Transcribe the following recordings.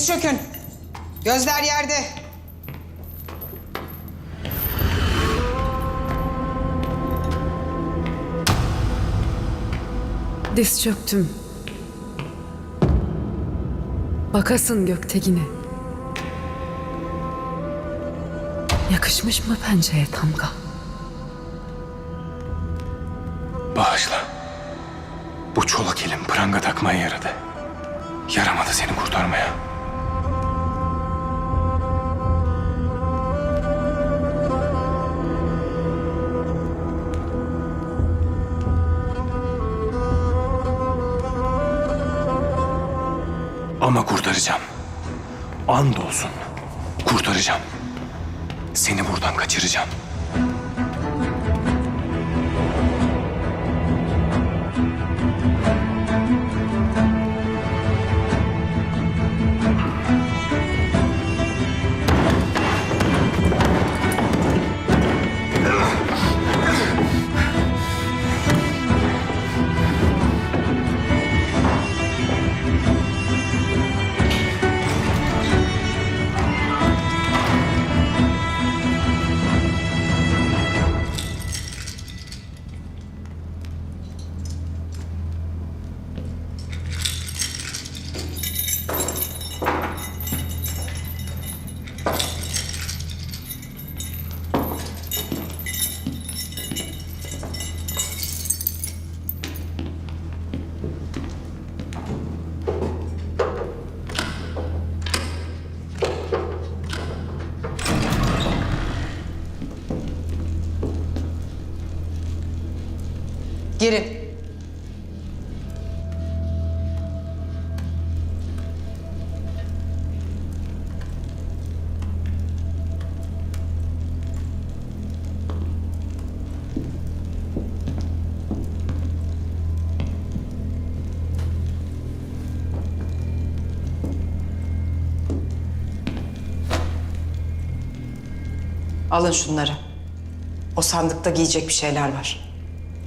Diz çökün. Gözler yerde. Diz çöktüm. Bakasın Göktegin'e. Yakışmış mı pençeye tamga? Bağışla. Bu çolak elim pranga takmaya yaradı. Yaramadı seni kurtarmaya. Ama kurtaracağım. And olsun. Kurtaracağım. Seni buradan kaçıracağım. Girin. Alın şunları. O sandıkta giyecek bir şeyler var.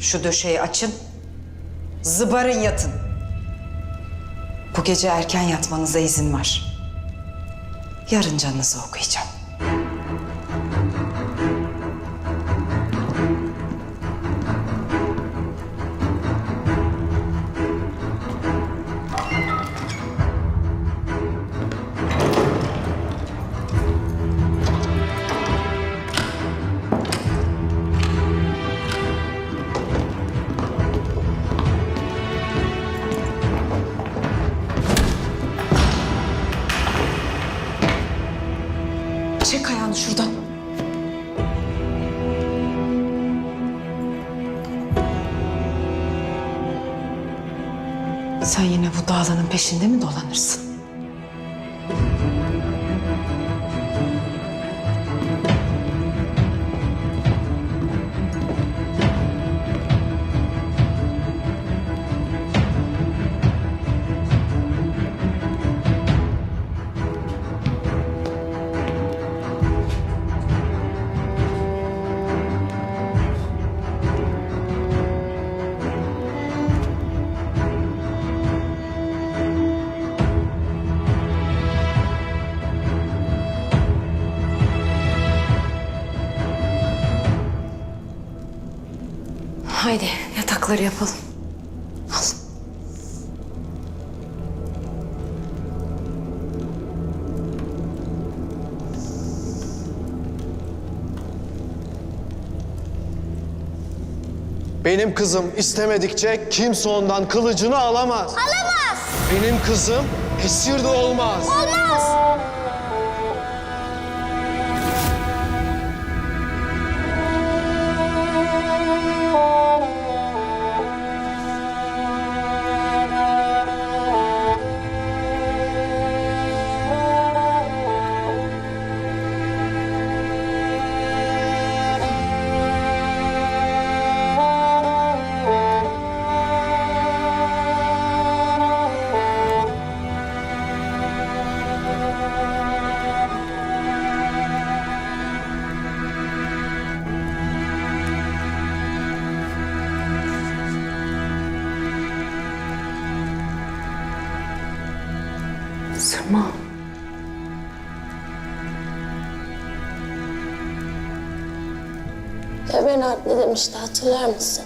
Şu döşeyi açın. Zıbarın yatın. Bu gece erken yatmanıza izin var. Yarın canınızı okuyacağım. Sen yine bu dağlanın peşinde mi dolanırsın? Haydi yatakları yapalım. Benim kızım istemedikçe kimse ondan kılıcını alamaz. Alamaz. Benim kızım esir de olmaz. Olmaz. Tamam. Devenard ne demişti hatırlar mısın?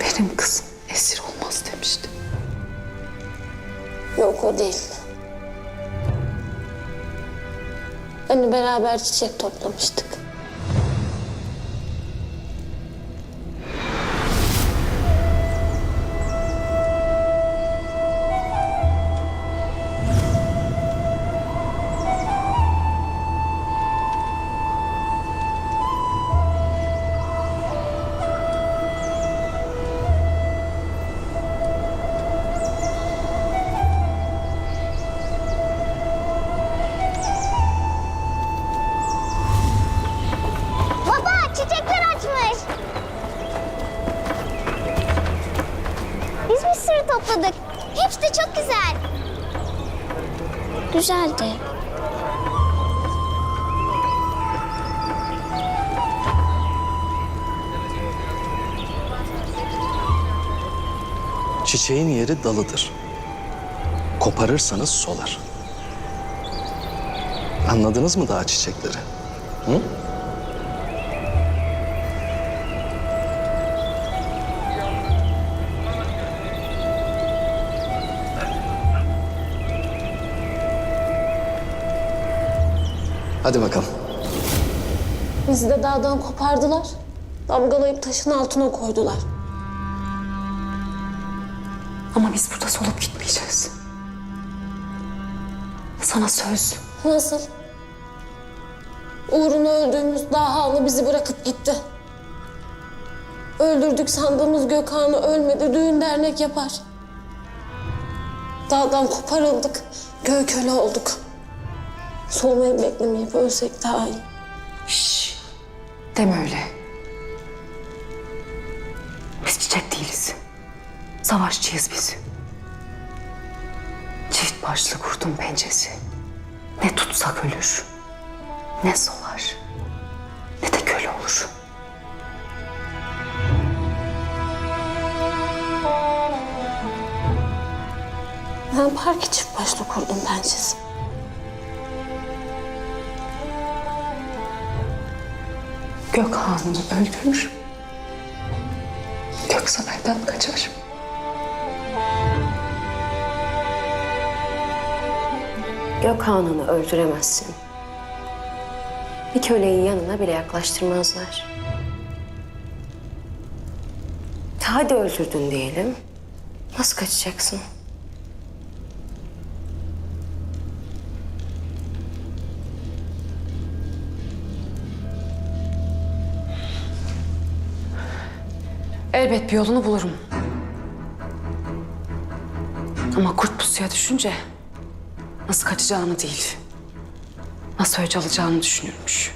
Benim kızım esir olmaz demişti. Yok o değil. Hani beraber çiçek toplamıştık. Sürü topladık. Hepsi de çok güzel. Güzeldi. Çiçeğin yeri dalıdır. Koparırsanız solar. Anladınız mı daha çiçekleri? Hı? Hadi bakalım. Bizi de dağdan kopardılar. Damgalayıp taşın altına koydular. Ama biz burada solup gitmeyeceğiz. Sana söz. Nasıl? Uğruna öldüğümüz Dahan'ı bizi bırakıp gitti. Öldürdük sandığımız Gökhan'ı ölmedi, düğün dernek yapar. Dağdan koparıldık, göğe köle olduk. Solmayı beklemeyip ölsek daha iyi. Şşş. Deme öyle. Biz çiçek değiliz. Savaşçıyız biz. Çift başlı kurdun pençesi. Ne tutsak ölür. Ne solar. Ne de köle olur. Ben parki çift başlı kurdum pençesi. Gökhan'ı öldürür. Yoksa benden kaçar. Gökhan'ını öldüremezsin. Bir köleyi yanına bile yaklaştırmazlar. Hadi öldürdün diyelim. Nasıl kaçacaksın? Elbet bir yolunu bulurum. Ama kurt pusuya düşünce nasıl kaçacağını değil, nasıl öc alacağını düşünürmüş.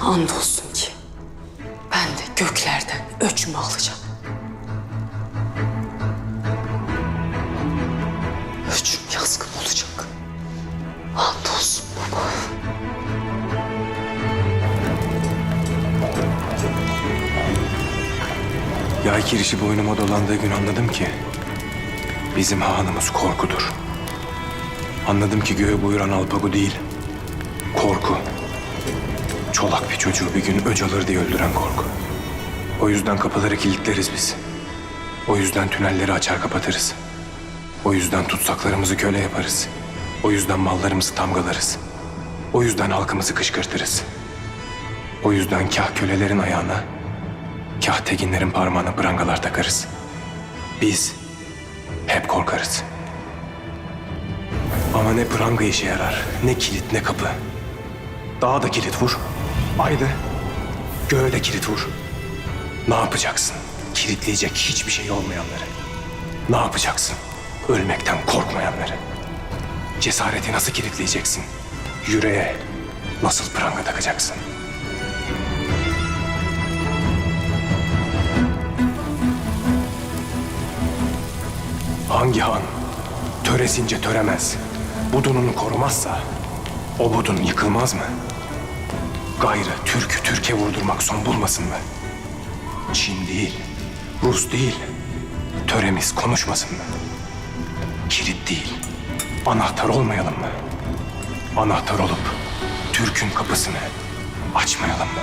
Andolsun ki ben de göklerden öcümü alacağım. Yay kirişi boynuma dolandığı gün anladım ki bizim hanımız korkudur. Anladım ki göğe buyuran alpagu değil, korku. Çolak bir çocuğu bir gün öc alır diye öldüren korku. O yüzden kapıları kilitleriz biz. O yüzden tünelleri açar kapatırız. O yüzden tutsaklarımızı köle yaparız. O yüzden mallarımızı tamgalarız. O yüzden halkımızı kışkırtırız. O yüzden kah kölelerin ayağına, Kah teginlerin parmağına prangalar takarız. Biz hep korkarız. Ama ne pranga işe yarar, ne kilit ne kapı. Dağa da kilit vur. Haydi. Göğe de kilit vur. Ne yapacaksın? Kilitleyecek hiçbir şey olmayanları. Ne yapacaksın? Ölmekten korkmayanları. Cesareti nasıl kilitleyeceksin? Yüreğe nasıl pranga takacaksın? Hangi han töresince töremez, budununu korumazsa o budun yıkılmaz mı? Gayrı Türk'ü Türk'e vurdurmak son bulmasın mı? Çin değil, Rus değil, töremiz konuşmasın mı? kilit değil, anahtar olmayalım mı? Anahtar olup Türk'ün kapısını açmayalım mı?